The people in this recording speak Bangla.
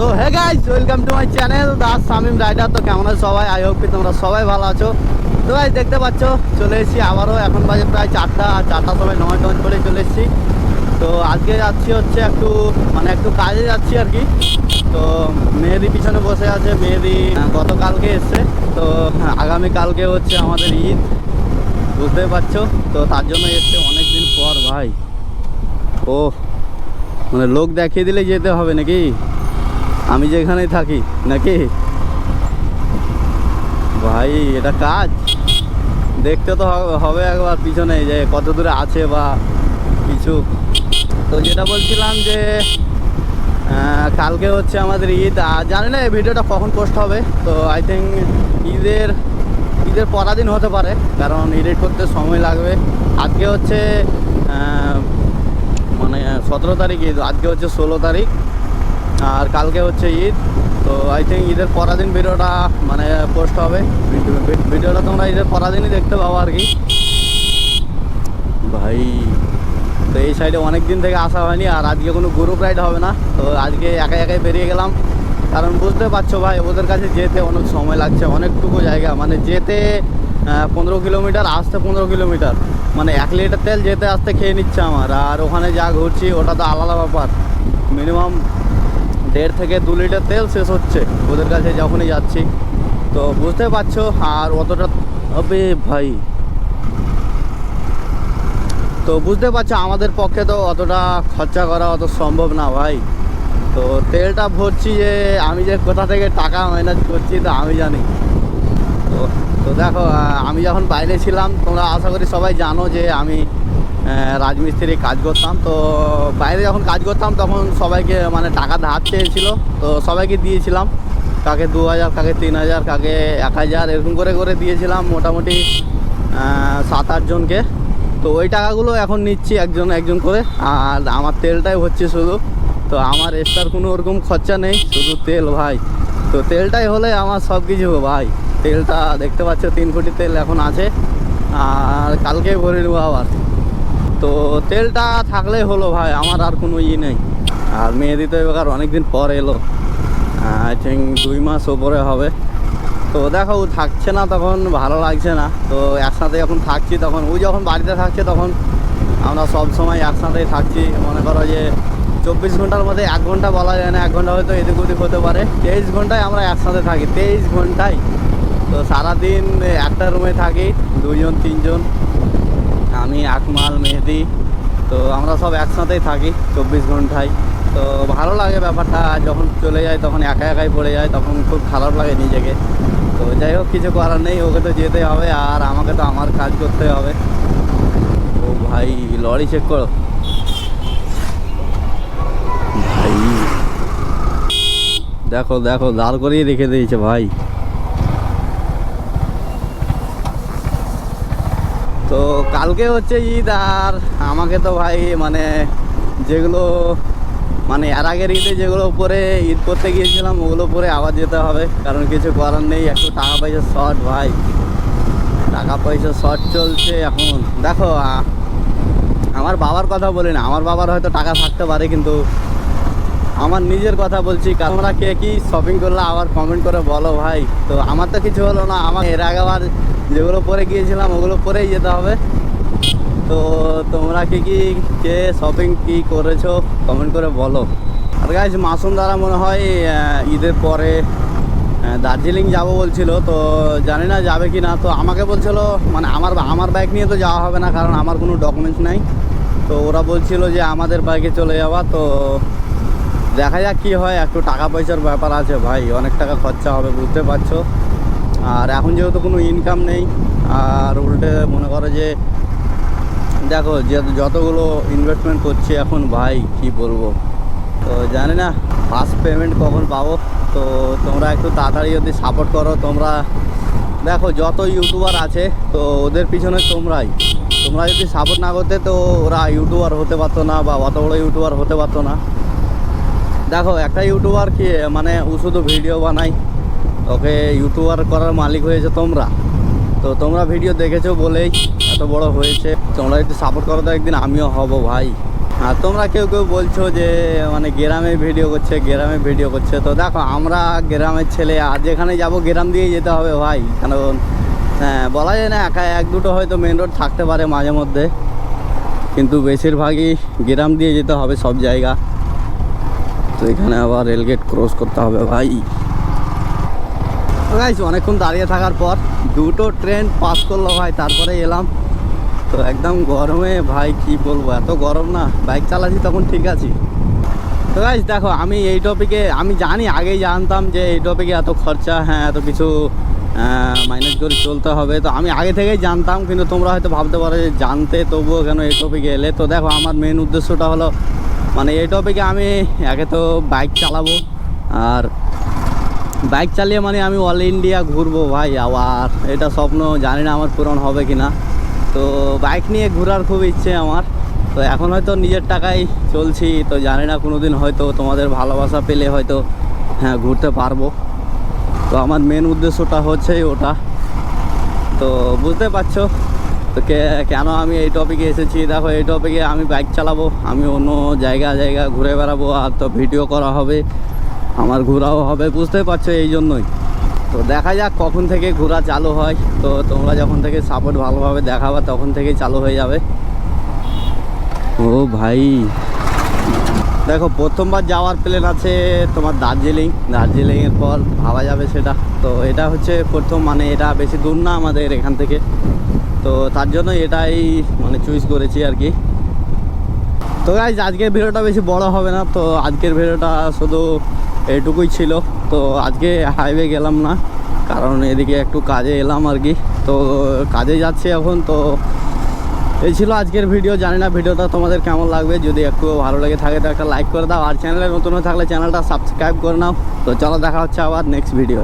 So hey guys welcome to my channel Das Samim rider তো কেমন আছো সবাই? আই হোপ তোমরা সবাই ভালো আছো। তো গাইস দেখতে পাচ্ছ চলে এসেছি আবারও। এখন বাজে প্রায় চারটা আর চারটা সময় নয় টন করে চলে এসেছি। তো আজকে যাচ্ছি হচ্ছে একটু মানে একটু কাজে যাচ্ছি আর কি। তো মেহেদি পিছনে বসে আছে মেহেদি গতকালকে এসছে। তো হ্যাঁ, আগামী কালকে হচ্ছে আমাদের ঈদ বুঝতে পারছ? তো তার জন্য এসছে অনেক দিন পর ভাই। ও মানে লোক দেখিয়ে দিলে যেতে হবে নাকি? আমি যেখানেই থাকি, নাকি? ভাই, এটা কাজ। দেখতে তো হবে- একবার পিছনে, যে কত দূরে আছে বা কিছু। তো যেটা বলছিলাম যে কালকে হচ্ছে আমাদের ঈদ। জানি না, এই ভিডিওটা কখন পোস্ট হবে। তো আই থিঙ্ক ঈদের ঈদের পরাদিন হতে পারে, কারণ এডিট করতে সময় লাগবে। আজকে হচ্ছে মানে সতেরো তারিখ ঈদ, আজকে হচ্ছে ষোলো তারিখ। আর কালকে হচ্ছে ঈদ, তো আই থিঙ্ক ঈদের পরাদিন ভিডিওটা মানে পোস্ট হবে। ভিডিও- ভিডিওটা তোমরা ঈদের পরাদিনই দেখতে পাবো আর কি। ভাই, তো এই সাইডে অনেক দিন থেকে আসা হয়নি আর আজকে কোনো গ্রুপ রাইড হবে না, তো আজকে একা একাই বেরিয়ে গেলাম। কারণ বুঝতে পারছ ভাই, ওদের কাছে যেতে অনেক সময় লাগছে, অনেকটুকু জায়গা। মানে যেতে পনেরো কিলোমিটার, আসতে পনেরো কিলোমিটার। মানে এক লিটার তেল যেতে আসতে খেয়ে নিচ্ছে আমার। আর ওখানে যা ঘুরছি, ওটা তো আলাদা ব্যাপার। মিনিমাম দেড় থেকে দু লিটার তেল শেষ হচ্ছে ওদের কাছে যখনই যাচ্ছি। তো বুঝতে পারছ, আর অতটা হবে ভাই। তো বুঝতে পারছ, আমাদের পক্ষে তো অতটা খরচা করা অত সম্ভব না ভাই। তো তেলটা ভরছি যে, আমি যে কোথা থেকে টাকা ম্যানেজ করছি তো আমি জানি। তো তো দেখো আমি যখন বাইরে ছিলাম, তোমরা আশা করি সবাই জানো যে আমি রাজমিস্ত্রি কাজ করতাম। তো বাইরে যখন কাজ করতাম, তখন সবাইকে মানে টাকা ধার চেয়েছিল। তো সবাইকে দিয়েছিলাম। কাকে দু হাজার, কাকে তিন হাজার, কাকে এক হাজার, এরকম করে করে দিয়েছিলাম মোটামুটি সাত আটজনকে তো ওই টাকাগুলো এখন নিচ্ছি একজন একজন করে। আর আমার তেলটাই হচ্ছে শুধু। তো আমার এক্সট্রার কোনো ওরকম খরচা নেই, শুধু তেল ভাই। তো তেলটাই হলে আমার সব কিছু ভাই। তেলটা দেখতে পাচ্ছ, তিন কোটি তেল এখন আছে। আর কালকে ভরে নেব আবার। তো তেলটা থাকলেই হলো ভাই, আমার আর কোনো ই নেই। আর মেহেদি তো এবার অনেকদিন পর এলো। আই থিঙ্ক দুই মাস ওপরে হবে। তো দেখো, ও থাকছে না তখন, ভালো লাগছে না। তো একসাথে যখন থাকছি তখন, ও যখন বাড়িতে থাকছে তখন আমরা সব সময় একসাথেই থাকছি। মনে করো যে চব্বিশ ঘণ্টার মধ্যে এক ঘণ্টা বলা যায় না, এক ঘণ্টা হয়তো এদিক ওদিক হতে পারে। তেইশ ঘন্টায় আমরা একসাথে থাকি, তেইশ ঘন্টায়। তো সারাদিন একটা রুমে থাকি, দুজন, তিনজন। আমি, আকমাল, মেহেদি, তো আমরা সব একসাথেই থাকি চব্বিশ ঘন্টায়। তো ভালো লাগে ব্যাপারটা, যখন চলে যায়, তখন একা একাই পড়ে যায়, তখন খুব খারাপ লাগে নিজেকে। তো যাই হোক, কিছু করার নেই, ওকে তো যেতে হবে, আর আমাকে তো আমার কাজ করতে হবে। ও ভাই, লরি চেক করো। ভাই। দেখো দেখো দাঁড় করিয়ে রেখে দিয়েছে, ভাই। তো কালকে হচ্ছে ঈদ আর আমাকে তো ভাই মানে যেগুলো মানে এর আগের ঈদে যেগুলো পরে ঈদ করতে গিয়েছিলাম, ওগুলো পরে আবার যেতে হবে। কারণ কিছু করার নেই, একটু টাকা পয়সা শর্ট ভাই। টাকা পয়সা শর্ট চলছে এখন। দেখো আমার বাবার কথা বলি না, আমার বাবার হয়তো টাকা থাকতে পারে, কিন্তু আমার নিজের কথা বলছি। কারণ তোমরা কে কি শপিং করলে আবার কমেন্ট করে বলো ভাই। তো আমার তো কিছু হলো না, আমার এর আগে আবার যেগুলো পরে গিয়েছিলাম, ওগুলো পরেই যেতে হবে। তো তোমরা কি কি, কে শপিং কি করেছ কমেন্ট করে বলো। আর গাইজ মাসুম দ্বারা মনে হয় ঈদের পরে দার্জিলিং যাব বলছিল, তো জানি না যাবে কি না। তো আমাকে বলছিল মানে আমার আমার বাইক নিয়ে তো যাওয়া হবে না, কারণ আমার কোনো ডকুমেন্টস নাই। তো ওরা বলছিল যে আমাদের বাইকে চলে যাওয়া তো দেখা যাক কি হয়, একটু টাকা পয়সার ব্যাপার আছে ভাই, অনেক টাকা খরচা হবে, বুঝতে পারছ। আর এখন যেহেতু কোনো ইনকাম নেই, আর উল্টে মনে করো যে, দেখো যে যতগুলো ইনভেস্টমেন্ট করছি এখন, ভাই, কি বলব? তো জানি না ফার্স্ট পেমেন্ট কখন পাবো? তো তোমরা একটু তাড়াতাড়ি যদি সাপোর্ট করো, তোমরা দেখো যত ইউটিউবার আছে, তো ওদের পিছনে তোমরাই। তোমরা যদি সাপোর্ট না করতে, তো ওরা ইউটিউবার হতে পারতো না বা অত বড় ইউটিউবার হতে পারতো না। দেখো, একটা ইউটিউবার কি মানে ও শুধু ভিডিও বানাই ওকে ইউটিউবার করার মালিক হয়েছে তোমরা। তো তোমরা ভিডিও দেখেছ বলেই এত বড় হয়েছে। তোমরা যদি সাপোর্ট করো তো একদিন আমিও হব ভাই। আর তোমরা কেউ কেউ বলছো যে মানে গ্রামে ভিডিও করছে, গ্রামে ভিডিও করছে। তো দেখো, আমরা গ্রামের ছেলে, আর যেখানে যাব গ্রাম দিয়ে যেতে হবে ভাই। কারণ হ্যাঁ বলা যায় না, একা এক দুটো হয়তো মেন রোড থাকতে পারে মাঝে মধ্যে। কিন্তু বেশিরভাগই গ্রাম দিয়ে যেতে হবে সব জায়গা। তো এখানে আবার রেলগেট ক্রস করতে হবে ভাই। গাইস, অনেকক্ষণ দাঁড়িয়ে থাকার পর দুটো ট্রেন পাস করল ভাই, তারপরে এলাম। তো একদম গরমে, ভাই, কি বলব, এত গরম না, বাইক চালাচ্ছি তখন ঠিক আছে। তো গাইস, দেখো, আমি এই টপিকে আমি জানি, আগেই জানতাম যে এই টপিকে এত খরচা হ্যাঁ এত কিছু মাইনাস করে চলতে হবে। তো আমি আগে থেকেই জানতাম, কিন্তু তোমরা হয়তো ভাবতে পারো যে জানতে তবুও কেন এই টপিকে এলে। তো দেখো, আমার মেন উদ্দেশ্যটা হলো মানে এই টপিকে আমি, একে তো বাইক চালাবো, আর বাইক চালিয়ে মানে আমি অল ইন্ডিয়া ঘুরবো ভাই, আবার এটা স্বপ্ন, জানি না আমার পূরণ হবে কি না তো বাইক নিয়ে ঘোরার খুব ইচ্ছে আমার। তো এখন হয়তো নিজের টাকায় চলছি, তো জানি না কোনো দিন হয়তো তোমাদের ভালোবাসা পেলে হয়তো হ্যাঁ ঘুরতে পারব। তো আমার মেন উদ্দেশ্যটা হচ্ছে ওটা। তো বুঝতে পারছ? তো কেন আমি এই টপিকে এসেছি? দেখো, এই টপিকে আমি বাইক চালাবো, আমি অন্য জায়গা জায়গা ঘুরে বেড়াবো, আর তো ভিডিও করা হবে। আমার ঘোরাও হবে বুঝতে পারছ এই জন্যই। তো দেখা যাক কখন থেকে ঘোরা চালু হয়। তো তোমরা যখন থেকে সাপোর্ট ভালোভাবে দেখাবা, তখন থেকেই চালু হয়ে যাবে। ও ভাই। দেখো, প্রথমবার যাওয়ার প্ল্যান আছে তোমার দার্জিলিং। দার্জিলিংয়ের পর ভাবা যাবে সেটা। তো এটা হচ্ছে প্রথম মানে এটা বেশি দূর না আমাদের এখান থেকে। তো তার জন্য এটাই মানে চুইস করেছি আর কি। তো আজকের ভিডিওটা বেশি বড় হবে না। তো আজকের ভিডিওটা শুধু এইটুকুই ছিল। তো আজকে হাইওয়ে গেলাম না, কারণ এদিকে একটু কাজে এলাম আর কি। তো কাজে যাচ্ছে এখন, তো এই ছিল আজকের ভিডিও জানি না ভিডিওটা তোমাদের কেমন লাগবে। যদি একটু ভালো লাগে থাকে, তো একটা লাইক করে দাও। আর চ্যানেলে নতুন হয়ে থাকলে চ্যানেলটা সাবস্ক্রাইব করে নাও। তো চলো দেখা হচ্ছে আবার নেক্সট ভিডিও